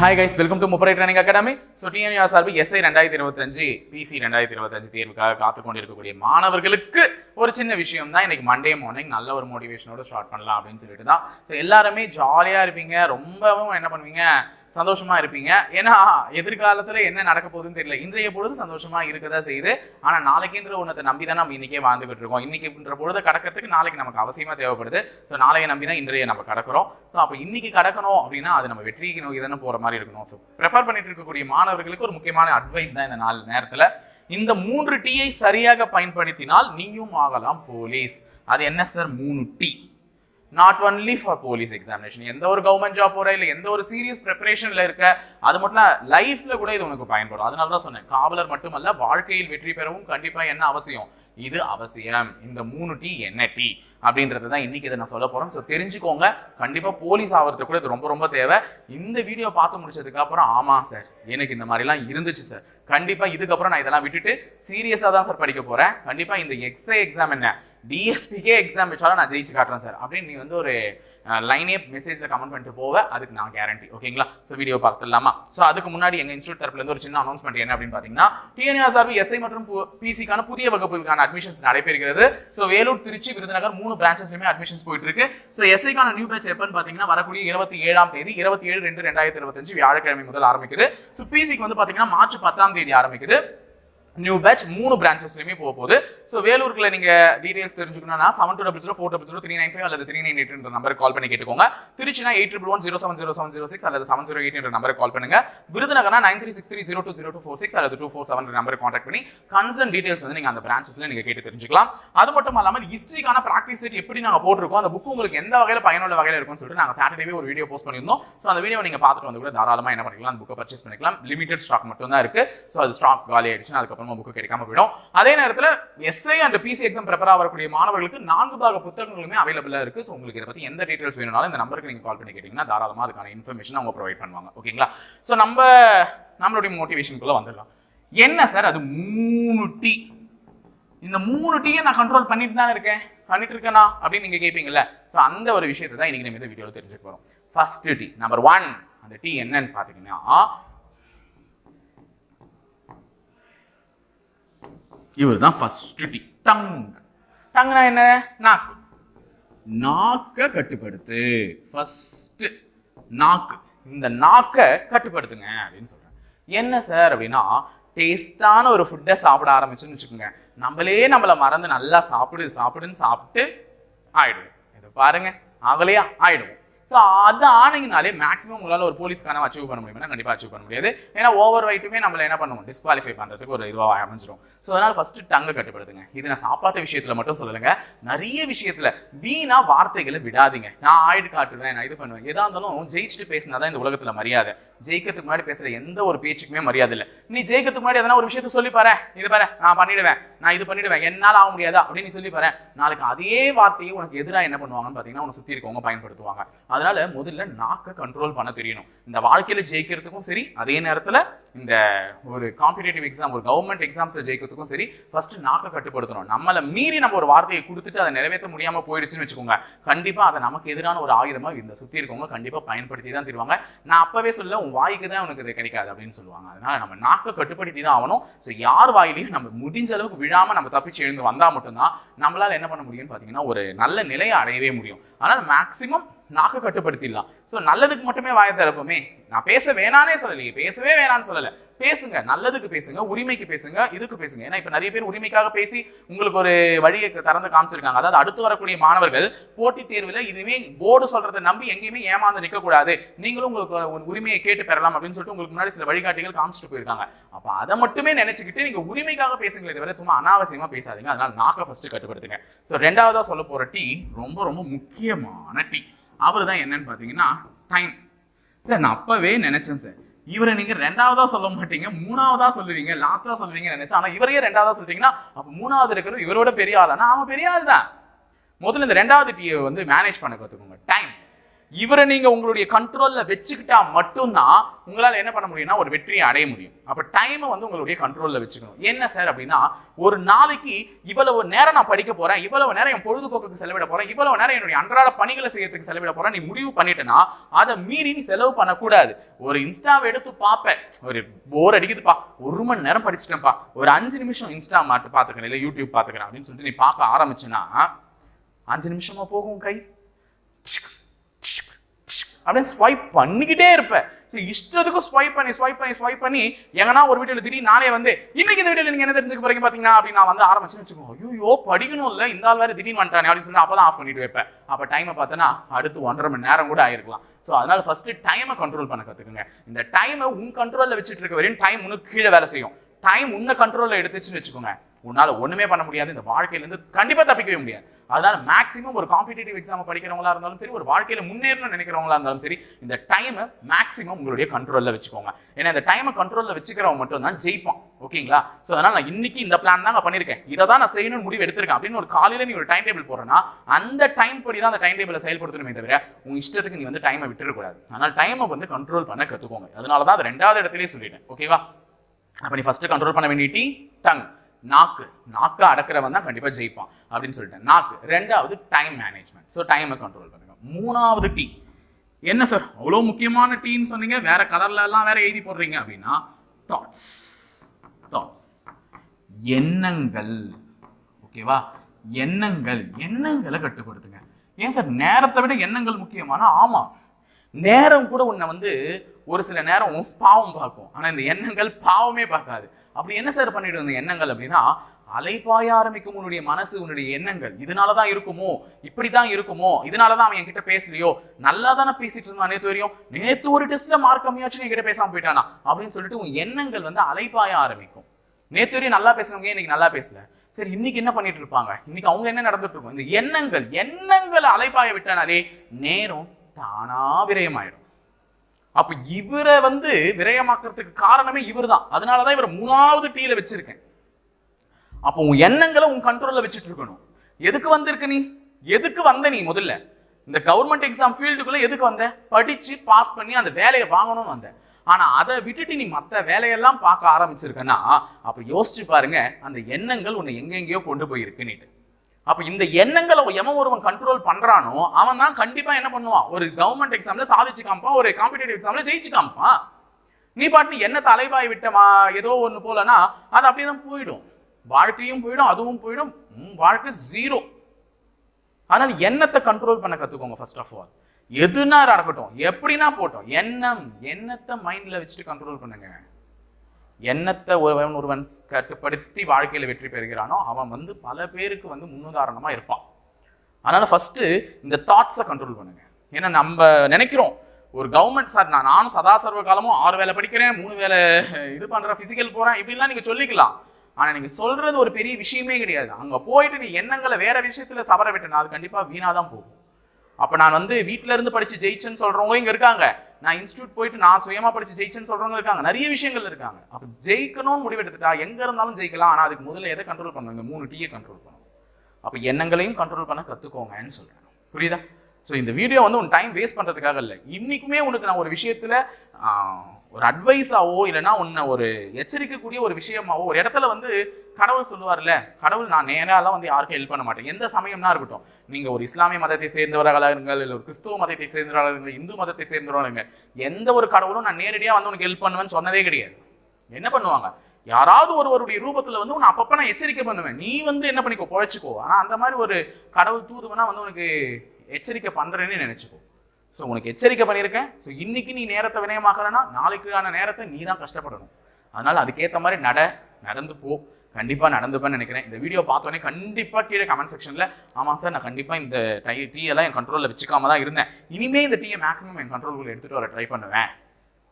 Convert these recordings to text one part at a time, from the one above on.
Hi guys welcome to முப்பரை training academy so TNUR சார்பு SI ரெண்டாயிரத்தி இருபத்தஞ்சு பிசி ரெண்டாயிரத்தி இருபத்தஞ்சு தேர்வுக்காக காத்து கொண்டிருக்கக்கூடிய மாணவர்களுக்கு ஒரு சின்ன விஷயம் தான் இன்னைக்கு மண்டே மார்னிங் நல்ல ஒரு மோட்டிவேஷனோட ஸ்டார்ட் பண்ணலாம் அப்படின்னு சொல்லிட்டு தான் ஸோ எல்லாருமே ஜாலியாக இருப்பீங்க. ரொம்பவும் என்ன பண்ணுவீங்க? சந்தோஷமா இருப்பீங்க. ஏன்னா எதிர்காலத்தில் என்ன நடக்க போகுதுன்னு தெரியல. இன்றைய பொழுது சந்தோஷமா இருக்கதா செய்யுது. ஆனால் நாளைக்குன்ற ஒன்றத்தை நம்பி தான் நம்ம இன்னைக்கே வாழ்ந்துகிட்டு இருக்கோம். இன்னைக்குன்ற பொழுது கடக்கிறதுக்கு நாளைக்கு நமக்கு அவசியமா தேவைப்படுது. ஸோ நாளைய நம்பி தான் இன்றைய நம்ம கடக்கிறோம். ஸோ அப்போ இன்னைக்கு கடக்கணும் அப்படின்னா அது நம்ம வெற்றிக்கு நோக்கி தானே போற மாதிரி இருக்கணும். ஸோ ப்ரிப்பேர் பண்ணிட்டு இருக்கக்கூடிய மாணவர்களுக்கு ஒரு முக்கியமான அட்வைஸ் தான் இந்த நாலு நேரத்தில். இந்த மூன்று டீயை சரியாக பயன்படுத்தினால் நீயும் ஆகலாம் போலீஸ். அது என்ன சார்? மூணு T not only for police examination எந்த ஒரு கவர்மெண்ட் ஜாப் போகிற இல்லை எந்த ஒரு சீரியஸ் ப்ரிப்பரேஷனில் இருக்க அது மட்டும் லைஃப்பில் கூட இது உனக்கு பயன்படும். அதனால தான் சொன்னேன் காவலர் மட்டுமல்ல வாழ்க்கையில் வெற்றி பெறவும் கண்டிப்பாக என்ன அவசியம்? இது அவசியம். இந்த மூணு டீ என்ன டீ அப்படின்றத தான் இன்னைக்கு இதை நான் சொல்ல போகிறேன் ஸோ தெரிஞ்சுக்கோங்க கண்டிப்பாக போலீஸ் ஆகிறது கூட இது ரொம்ப ரொம்ப தேவை. இந்த வீடியோ பார்த்து முடிச்சதுக்கப்புறம் ஆமாம் சார் எனக்கு இந்த மாதிரிலாம் இருந்துச்சு சார் கண்டிப்பா இதுக்கப்புறம் நான் இதெல்லாம் விட்டுட்டு சீரியஸா தான் சார் படிக்க போறேன். கண்டிப்பாக இந்த எக்ஸே எக்ஸாம் என்ன? டிஎஸ்பிக்கே எக்ஸாம் வச்சாலும் நான் ஜெயிச்சு காட்டுறேன் சார் அப்படின்னு நீ வந்து ஒரு லைனே மெசேஜ்ல கமெண்ட் பண்ணிட்டு போவ. அதுக்கு நான் கேரண்டி ஓகேங்களா? ஸோ வீடியோ பார்த்துடலாமா? ஸோ அதுக்கு முன்னாடி எங்கள் இன்ஸ்டியூட் தரப்புலேருந்து ஒரு சின்ன அனௌன்ஸ்மெண்ட் என்ன அப்படின்னு பாத்தீங்கன்னா டிஎன்ஆர் சார்பு எஸ்ஐ மற்றும் பிசிக்கான புதிய வகுப்புக்கான அட்மிஷன்ஸ் நடைபெறுகிறது. ஸோ வேலூர் திருச்சி விருதுநகர் மூணு பிரான்ச்சஸ்லையுமே அட்மிஷன்ஸ் போயிட்டு இருக்கு ஸோ எஸ்ஐக்கான நியூ பேட்ச் எப்பன்னு பாத்தீங்கன்னா வரக்கூடிய இருபத்தி ஏழாம் தேதி இருபத்தி ஏழு ரெண்டு ரெண்டாயிரத்தி இருபத்தஞ்சு வியாழக்கிழமை முதல் ஆரம்பிக்குது. ஸோ பிசிக்கு வந்து பார்த்தீங்கன்னா மார்ச் பத்தாம் தேதி ஆரம்பிக்குது. நியூ பேட்ச் மூணு பிரான்ச்சஸ்லயுமே போக போகுது. ஸோ வேலூர்ல நீங்க டீடைல்ஸ் தெரிஞ்சுக்கணும்னா seven two double zero four double zero three nine five அல்லது three nine eight number call பண்ணி கேட்டுக்கோங்க. திருச்சினா eight triple one zero seven zero seven zero six அல்லது seven zero eight number call பண்ணுங்க. விருதுநகர்னா nine three six three zero two zero two four six அல்லது two four seven number contact பண்ணி concern details வந்து நீங்க அந்த பிரான்ச்சஸ்ல நீங்க கேட்டு தெரிஞ்சுக்கலாம். அது மட்டும் இல்லாமல் ஹிஸ்ட்ரிக்கான ப்ராக்டிஸ் செட் எப்படி நாங்க போட்டிருக்கோம் அந்த புக் உங்களுக்கு எந்த வகையில் பயனுள்ள வகையில் இருக்கும்னு சொல்லிட்டு நாங்க சாட்டர்டே ஒரு வீடியோ போஸ்ட் பண்ணியிருந்தோம். ஸோ அந்த வீடியோ நீங்க பார்த்துட்டு வந்து கூட தாராளமா என்ன பண்ணிக்கலாம் அந்த புக்கை பர்ச்சேஸ் பண்ணிக்கலாம். லிமிடெட் ஸ்டாக் மட்டும் தான் இருக்கு. ஸோ அது ஸ்டாக் காலி ஆயிடுச்சுன்னா அதுக்கப்புறம் புக்கு கிடைக்காம போயிடும். அதே நேரத்தில் SI and PC exam prepare ஆகக்கூடிய மாணவர்களுக்கு நான்கு பாக புத்தகங்களுமே அவைலபிளா இருக்கு. ஸோ உங்களுக்கு இதை பற்றி எந்த டீட்டெயில்ஸ் வேணும்னாலும் இந்த நம்பருக்கு நீங்க கால் பண்ணி கேட்டீங்கன்னா தாராளமா அதுக்கான இன்ஃபர்மேஷன் அவங்க ப்ரொவைட் பண்ணுவாங்க. ஓகேங்களா ஸோ நம்ம நம்மளுடைய மோட்டிவேஷனுக்குள்ளே வந்துடலாம். என்ன சார் அது மூணு டீ இந்த மூணு டீயை நான் கண்ட்ரோல் பண்ணிட்டு தான் இருக்கேன். பண்ணிட்டு இருக்கேனா? அப்படின்னு நீங்க கேட்பீங்கல்ல ஸோ அந்த ஒரு விஷயத்தை தான் இன்னைக்கு நம்ம இந்த வீடியோவில் தெரிஞ்சுக்க போகிறோம் ஃபர்ஸ்ட் டீ நம்பர் ஒன் அந்த டீ என்னன்னு பார்த்தீங்கன்னா இவர் தான் ஃபர்ஸ்ட் டி. டங். டங்னா என்ன? நாக்கு. நாக்கை கட்டுப்படுத்து. ஃபர்ஸ்ட் நாக்கு. இந்த நாக்கை கட்டுப்படுத்துங்க அப்படின்னு சொல்றேன் என்ன சார் அப்படின்னா டேஸ்டான ஒரு ஃபுட்டை சாப்பிட ஆரம்பிச்சுன்னு வச்சுக்கோங்க. நம்மளே நம்மளை மறந்து நல்லா சாப்பிடு சாப்பிடுன்னு சாப்பிட்டு ஆயிடுவோம். இதை பாருங்க. அவளையா ஆயிடுவோம். ஸோ அது ஆனீங்கனாலே மேக்ஸிமம் உங்களால் ஒரு போலீஸ்க்கான அச்சீவ் பண்ண முடியுமா கண்டிப்பாக அச்சீவ் பண்ண முடியாது. ஏன்னா ஓவர் வெயிட்டுமே நம்மளை என்ன பண்ணுவோம் டிஸ்குவாலிஃபை பண்ணுறதுக்கு ஒரு இதுவாக அமைஞ்சிரும். ஸோ அதனால் ஃபஸ்ட்டு டங்கை கட்டுப்படுத்துங்க. இது நான் சாப்பாட்டு விஷயத்தில் மட்டும் சொல்லலைங்க. நிறைய விஷயத்தில் வீணா வார்த்தைகளை விடாதீங்க. நான் ஆயிடு காட்டுவேன் நான் இது பண்ணுவேன். எதா இருந்தாலும் ஜெயிச்சுட்டு பேசினா தான் இந்த உலகத்தில் மரியாதை. ஜெயிக்கிறதுக்கு முன்னாடி பேசுகிற எந்த ஒரு பேச்சுக்குமே மரியாதை இல்லை. நீ ஜெயிக்கிறதுக்கு முன்னாடி எதனா ஒரு விஷயத்த சொல்லி பாரு இது பாரு நான் பண்ணிடுவேன் நான் இது பண்ணிடுவேன் என்னால் ஆக முடியாதா? அப்படின்னு நீ சொல்லி பாரு நாளைக்கு அதே வார்த்தையை உனக்கு எதிராக என்ன பண்ணுவாங்கன்னு பார்த்தீங்கன்னா உனக்கு சுற்றி இருக்கவங்க பயன்படுத்துவாங்க. அதனால முதல்ல நாக்கை கண்ட்ரோல் பண்ண தெரியணும். இந்த வாழ்க்கையில ஜெயிக்கிறதுக்கும் சரி அதே நேரத்துல இந்த ஒரு காம்படேட்டிவ் எக்ஸாம் ஒரு கவர்மெண்ட் எக்ஸாம்ஸ்ல ஜெயிக்கிறதுக்கும் சரி ஃபர்ஸ்ட் நாக்கை கட்டுப்படுத்தணும். நம்மளை மீறி நம்ம ஒரு வார்த்தையை கொடுத்துட்டு அதை நிறைவேற்ற முடியாம போயிடுச்சுன்னு வச்சுக்கோங்க. கண்டிப்பா அதை நமக்கு எதிரான ஒரு ஆயுதமா இந்த சுத்தி இருக்கவங்க கண்டிப்பா பயன்படுத்தி தான் தருவாங்க. நான் அப்பவே சொல்ல உன் வாய்க்கு தான் உனக்கு இது கிடைக்காது அப்படின்னு சொல்லுவாங்க. அதனால நம்ம நாக்கை கட்டுப்படுத்தி தான் ஆகணும். ஸோ யார் வாயிலையும் நம்ம முடிஞ்ச அளவுக்கு விழாம நம்ம தப்பிச்சு எழுந்து வந்தா மட்டும்தான் நம்மளால என்ன பண்ண முடியும்னு பாத்தீங்கன்னா ஒரு நல்ல நிலையை அடையவே முடியும். அதனால மேக்சிமம் நாக்கு கட்டுப்படுத்திடலாம். ஸோ நல்லதுக்கு மட்டுமே வாய திறப்போமே. நான் பேச வேணானே சொல்லலையே பேசவே வேணான்னு சொல்லலை. பேசுங்க. நல்லதுக்கு பேசுங்க. உரிமைக்கு பேசுங்க. இதுக்கு பேசுங்க. ஏன்னா இப்போ நிறைய பேர் உரிமைக்காக பேசி உங்களுக்கு ஒரு வழியை திறந்து காமிச்சிருக்காங்க. அதாவது அடுத்து வரக்கூடிய மாணவர்கள் போட்டித் தேர்வில் இதுவே போர்டு சொல்றதை நம்பி எங்கேயுமே ஏமாந்து நிற்கக்கூடாது. நீங்களும் உங்களுக்கு உரிமையை கேட்டு பெறலாம் அப்படின்னு சொல்லிட்டு உங்களுக்கு முன்னாடி சில வழிகாட்டிகள் காமிச்சிட்டு போயிருக்காங்க. அப்போ அதை மட்டுமே நினைச்சுக்கிட்டு நீங்கள் உரிமைக்காக பேசுங்களே தவிர சும்மா அனாவசியமாக பேசாதீங்க. அதனால நாக்கை ஃபர்ஸ்ட் கட்டுப்படுத்துங்க. ஸோ ரெண்டாவதாக சொல்ல போகிற டீ ரொம்ப ரொம்ப முக்கியமான டீ. அவர் தான் என்னன்னு பார்த்தீங்கன்னா டைம் சார் நான் அப்பவே நினைச்சேன் சார் இவரை நீங்க ரெண்டாவதா சொல்ல மாட்டீங்க மூணாவதா சொல்லுவீங்க லாஸ்டா சொல்லுவீங்க நினைச்சேன். ஆனா இவரையே ரெண்டாவதா சொல்றீங்கன்னா அப்ப மூணாவது இருக்கிற இவரோட பெரிய ஆளானா அவன் பெரிய ஆள் தான் முதல்ல இந்த ரெண்டாவது டீயை வந்து மேனேஜ் பண்ண கத்துக்கோங்க. டைம் இவரை நீங்க உங்களுடைய கண்ட்ரோல்ல வச்சுக்கிட்டா மட்டும்தான் உங்களால் என்ன பண்ண முடியும்னா ஒரு வெற்றியை அடைய முடியும். அப்ப டைமை வந்து உங்களுடைய கண்ட்ரோல்ல வச்சுக்கணும். என்ன சார் அப்படின்னா ஒரு நாளைக்கு இவ்வளவு நேரம் நான் படிக்க போறேன் இவ்வளவு நேரம் என் பொழுதுபோக்குக்கு செலவிட போறேன் இவ்வளவு நேரம் என்னுடைய அன்றாட பணிகளை செய்யறதுக்கு செலவிட போறேன் நீ முடிவு பண்ணிட்டேன்னா அதை மீறி நீ செலவு பண்ணக்கூடாது. ஒரு இன்ஸ்டாவை எடுத்து பார்ப்பேன். ஒரு போர் அடிக்குதுப்பா. ஒரு மணி நேரம் படிச்சுட்டேன்ப்பா. ஒரு அஞ்சு நிமிஷம் இன்ஸ்டா மாட்டு பாத்துக்கிறேன் இல்ல யூடியூப் பாத்துக்கிறேன் அப்படின்னு சொல்லிட்டு நீ பார்க்க ஆரம்பிச்சுன்னா அஞ்சு நிமிஷமா போகும் கை. அப்படியே ஸ்வைப் பண்ணிக்கிட்டே இருப்பேன். ஸோ இஷ்டத்துக்கும் ஸ்வைப் பண்ணி ஸ்வைப் பண்ணி ஸ்வைப் பண்ணி எங்கன்னா ஒரு வீடியோவில் திடீர்னு நானே வந்து இன்னைக்கு இந்த வீடியோவில் நீங்கள் என்ன தெரிஞ்சுக்க போறீங்க பார்த்தீங்கன்னா அப்படின்னு நான் வந்து ஆரம்பிச்சுன்னு வச்சுக்கோங்க. ஐயோ படிக்கணும் இல்லை இந்த ஆள் வேறு திடீர்னு வந்துட்டானே அப்படின்னு சொல்லி அப்பதான் ஆஃப் பண்ணிட்டு வைப்பேன். அப்போ டைமை பார்த்தோன்னா அடுத்து ஒன்றரை மணி நேரம் கூட ஆயிருக்கலாம். ஸோ அதனால் ஃபஸ்ட்டு டைமை கண்ட்ரோல் பண்ண கற்றுக்குங்க இந்த டைமை உன் கண்ட்ரோலில் வச்சுட்டு இருக்க வரையும் டைம் உனக்கு கீழே வேலை செய்யும். டைம் உன்ன கண்ட்ரோலில் எடுத்துச்சுன்னு வச்சுக்கோங்க. உன்னால் ஒன்றுமே பண்ண முடியாது. இந்த வாழ்க்கையிலேருந்து கண்டிப்பாக தப்பிக்கவே முடியாது. அதனால் மேக்ஸிமம் ஒரு காம்படிட்டிவ் எக்ஸாம் படிக்கிறவங்களா இருந்தாலும் சரி ஒரு வாழ்க்கையில் முன்னேறணும்னு நினைக்கிறவங்களா இருந்தாலும் சரி இந்த டைமை மேக்ஸிமம் உங்களுடைய கண்ட்ரோலில் வச்சுக்கோங்க. ஏன்னா இந்த டைமை கண்ட்ரோலில் வச்சுக்கிறவங்க மட்டும் தான் ஜெயிப்பான். ஓகேங்களா? ஸோ அதனால் நான் இன்னைக்கு இந்த பிளான் தான் பண்ணியிருக்கேன். இதை தான் நான் செய்யணும்னு முடிவு எடுத்திருக்கேன். அப்படின்னு ஒரு காலையில் நீ ஒரு டைம் டேபிள் போகிறேன்னா அந்த டைம் படி தான் அந்த டைம் டேபிளை செயல்படுத்தணுமே தவிர உங்க இஷ்டத்துக்கு நீ வந்து டைமை விட்டுறக்கூடாது அதனால் டைமை வந்து கண்ட்ரோல் பண்ண கற்றுக்கோங்க அதனால தான் அது ரெண்டாவது இடத்துலேயே சொல்லிட்டேன். ஓகேவா? அப்போ நீ ஃபஸ்ட்டு கண்ட்ரோல் பண்ண வேண்டிய டங் நாக்கு. நாக்கு அடக்கிறவன் தான் கண்டிப்பாக ஜெயிப்பான் அப்படின்னு சொல்லிட்டேன். நாக்கு. ரெண்டாவது டைம் மேனேஜ்மெண்ட் ஸோ டைமை கண்ட்ரோல் பண்ணுங்க. மூணாவது டீ என்ன சார் அவ்வளோ முக்கியமான டீன்னு சொன்னீங்க. வேற கலர்ல எல்லாம் வேற எழுதி போடுறீங்க அப்படின்னா தாட்ஸ் தாட்ஸ் எண்ணங்கள். ஓகேவா எண்ணங்கள். எண்ணங்களை கட்டுப்படுத்துங்க ஏன் சார் நேரத்தை விட எண்ணங்கள் முக்கியமான ஆமாம் நேரம் கூட உன்னை வந்து ஒரு சில நேரம் பாவம் பார்க்கும். ஆனா இந்த எண்ணங்கள் பாவமே பார்க்காது. அப்படி என்ன சார் பண்ணிடும் இந்த எண்ணங்கள் அப்படின்னா அலைபாய ஆரம்பிக்கும் உன்னுடைய மனசு உன்னுடைய எண்ணங்கள். இதனாலதான் இருக்குமோ? இப்படிதான் இருக்குமோ? இதனாலதான் அவன் என்கிட்ட பேசலையோ? நல்லா தானே பேசிட்டு இருந்தான் நேத்து வரையும். நேத்து ஒரு டெஸ்ட்ல மார்க் கம்மியாச்சுன்னு என்கிட்ட பேசாம போயிட்டானா? அப்படின்னு சொல்லிட்டு உன் எண்ணங்கள் வந்து அலைபாய ஆரம்பிக்கும். நேத்து வரையும் நல்லா பேசுனவங்க இன்னைக்கு நல்லா பேசல? சரி இன்னைக்கு என்ன பண்ணிட்டு இருப்பாங்க? இன்னைக்கு அவங்க என்ன நடந்துட்டு இருக்கும்? இந்த எண்ணங்கள் எண்ணங்களை அலைப்பாய விட்டனாலே நேரம் தானா விரயமாயிடும். அப்ப இவரை வந்து விரயமாக்குறதுக்கு காரணமே இவர் தான் அதனாலதான் இவரை மூணாவது டீல வச்சிருக்கேன். அப்போ உன் எண்ணங்களை உன் கண்ட்ரோல்ல வச்சுட்டு இருக்கணும். எதுக்கு வந்திருக்க நீ? எதுக்கு வந்த நீ முதல்ல? இந்த கவர்மெண்ட் எக்ஸாம் ஃபீல்டுக்குள்ள எதுக்கு வந்த? படிச்சு பாஸ் பண்ணி அந்த வேலையை வாங்கணும்னு வந்த. ஆனா அதை விட்டுட்டு நீ மற்ற வேலையெல்லாம் பார்க்க ஆரம்பிச்சிருக்கனா அப்ப யோசிச்சு பாருங்க அந்த எண்ணங்கள் உன்னை எங்கெங்கேயோ கொண்டு போயிருக்குன்னுட்டு அப்போ இந்த எண்ணங்களை எவன் ஒருவன் கண்ட்ரோல் பண்ணுறானோ அவன் தான் கண்டிப்பாக என்ன பண்ணுவான்? ஒரு கவர்மெண்ட் எக்ஸாமில் சாதிச்சு காமிப்பான் ஒரு காம்படிட்டிவ் எக்ஸாமில் ஜெயிச்சு காமிப்பான். நீ பாட்டு என்ன தலைவாய் விட்டமா ஏதோ ஒன்று போலனா அது அப்படியே தான் போயிடும். வாழ்க்கையும் போயிடும் அதுவும் போயிடும். உன் வாழ்க்கை ஜீரோ அதனால் எண்ணத்தை கண்ட்ரோல் பண்ண கற்றுக்கோங்க ஃபர்ஸ்ட் ஆஃப் ஆல் எதுனா நடக்கட்டும் எப்படின்னா போட்டோம். எண்ணம் எண்ணத்தை மைண்டில் வச்சுட்டு கண்ட்ரோல் பண்ணுங்க. எண்ணத்தை ஒருவன் ஒருவன் கட்டுப்படுத்தி வாழ்க்கையில் வெற்றி பெறுகிறானோ அவன் வந்து பல பேருக்கு வந்து முன்னுதாரணமாக இருப்பான். அதனால் ஃபஸ்ட்டு இந்த தாட்ஸை கண்ட்ரோல் பண்ணுங்க. ஏன்னா நம்ம நினைக்கிறோம் ஒரு கவர்மெண்ட் சார் நான் நானும் சதாசர்வ காலமும் ஆறு வேலை படிக்கிறேன் மூணு வேலை இது பண்ணுறேன் ஃபிசிக்கல் போகிறேன் இப்படிலாம் நீங்கள் சொல்லிக்கலாம். ஆனால் நீங்கள் சொல்கிறது ஒரு பெரிய விஷயமே கிடையாது. அங்கே போயிட்டு நீ எண்ணங்களை வேறு விஷயத்தில் சவர விட்டனா அது கண்டிப்பாக வீணாக தான் போகும். அப்போ நான் வந்து வீட்டிலேருந்து இருந்து ஜெயிச்சேன்னு சொல்கிறவங்களும் இங்கே இருக்காங்க. நான் இன்ஸ்டியூட் போயிட்டு நான் சுயமா படிச்சு ஜெயிச்சேன்னு சொல்றவங்க இருக்காங்க. நிறைய விஷயங்கள் இருக்காங்க. அப்ப ஜெயிக்கணும்னு முடிவெடுத்துட்டா எங்க இருந்தாலும் ஜெயிக்கலாம். ஆனா அதுக்கு முதல்ல எதை கண்ட்ரோல் பண்ணுங்க? மூணு டீயை கண்ட்ரோல் பண்ணணும் அப்ப எண்ணங்களையும் கண்ட்ரோல் பண்ண கத்துக்கோங்கன்னு சொல்றேன். புரியுதா? ஸோ இந்த வீடியோ வந்து உன் டைம் வேஸ்ட் பண்றதுக்காக இல்லை. இன்னைக்குமே உனக்கு நான் ஒரு விஷயத்துல ஒரு அட்வைஸாவோ இல்லைன்னா உன்னை ஒரு எச்சரிக்கக்கூடிய ஒரு விஷயமாவோ ஒரு இடத்துல வந்து கடவுள் சொல்லுவார்ல கடவுள் நான் நேராலாம் வந்து யாருக்கும் ஹெல்ப் பண்ண மாட்டேன். எந்த சமயம்னா இருக்கட்டும். நீங்கள் ஒரு இஸ்லாமிய மதத்தை சேர்ந்தவர்களாக இருங்கள் இல்லை ஒரு கிறிஸ்துவ மதத்தை சேர்ந்தவர்களாக இருங்கள் இந்து மதத்தை சேர்ந்தவர்களாக இருங்க எந்த ஒரு கடவுளும் நான் நேரடியாக வந்து உனக்கு ஹெல்ப் பண்ணுவேன்னு சொன்னதே கிடையாது. என்ன பண்ணுவாங்க? யாராவது ஒருவருடைய ரூபத்தில் வந்து உன்னை அப்பப்போ நான் எச்சரிக்கை பண்ணுவேன். நீ வந்து என்ன பண்ணிக்கோ பொழைச்சிக்கோ. ஆனால் அந்த மாதிரி ஒரு கடவுள் தூதுவனா வந்து உனக்கு எச்சரிக்கை பண்ணுறேன்னு நினச்சிக்கோ. ஸோ உனக்கு எச்சரிக்கை பண்ணியிருக்கேன். ஸோ இன்னைக்கு நீ நேரத்தை வினயமாக்கலைன்னா நாளைக்கான நேரத்தை நீ தான் கஷ்டப்படணும். அதனால் அதுக்கேற்ற மாதிரி நட நடந்து போ. கண்டிப்பாக நடந்துப்பேன்னு நினைக்கிறேன். இந்த வீடியோ பார்த்தோன்னே கண்டிப்பாக கீழே கமெண்ட் செக்ஷனில் ஆமாம் சார் நான் கண்டிப்பாக இந்த டை டீயெல்லாம் என் கண்ட்ரோலில் வச்சுக்காம தான் இருந்தேன். இனிமேல் இந்த டீயை மேக்ஸிமம் என் கண்ட்ரோலுக்குள்ள எடுத்துகிட்டு வர ட்ரை பண்ணுவேன்.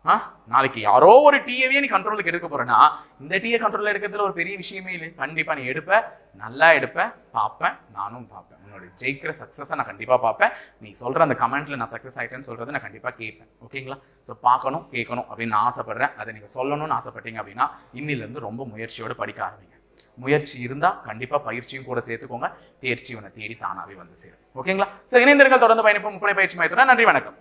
ஆ? நாளைக்கு யாரோ ஒரு டீயவே நீ கண்ட்ரோலுக்கு எடுக்க போகிறேன்னா இந்த டீயை கண்ட்ரோலில் எடுக்கிறதுல ஒரு பெரிய விஷயமே இல்லை. கண்டிப்பாக நீ எடுப்ப நல்லா எடுப்ப பார்ப்பேன் நானும் பார்ப்பேன். உன்னோட ஜெயிக்கிற சக்ஸஸை நான் கண்டிப்பா பார்ப்பேன். நீ சொல்ற அந்த கமெண்ட்ல நான் சக்ஸஸ் ஆகிட்டேன்னு சொல்கிறத நான் கண்டிப்பா கேட்பேன். ஓகேங்களா? ஸோ பார்க்கணும் கேட்கணும் அப்படின்னு நான் ஆசைப்படுறேன். அதை நீங்க சொல்லணும்னு ஆசைப்பட்டீங்க அப்படின்னா இன்னிலேருந்து ரொம்ப முயற்சியோடு படிக்க ஆரம்பிங்க. முயற்சி இருந்தா கண்டிப்பா பயிற்சியும் கூட சேர்த்துக்கோங்க. தேர்ச்சி உன்னை தேடி தானாகவே வந்து சேரும். ஓகேங்களா? ஸோ இணைந்திருங்கள். தொடர்ந்து பயணிப்பு முப்படை பயிற்சி மையத்துடன் நன்றி வணக்கம்.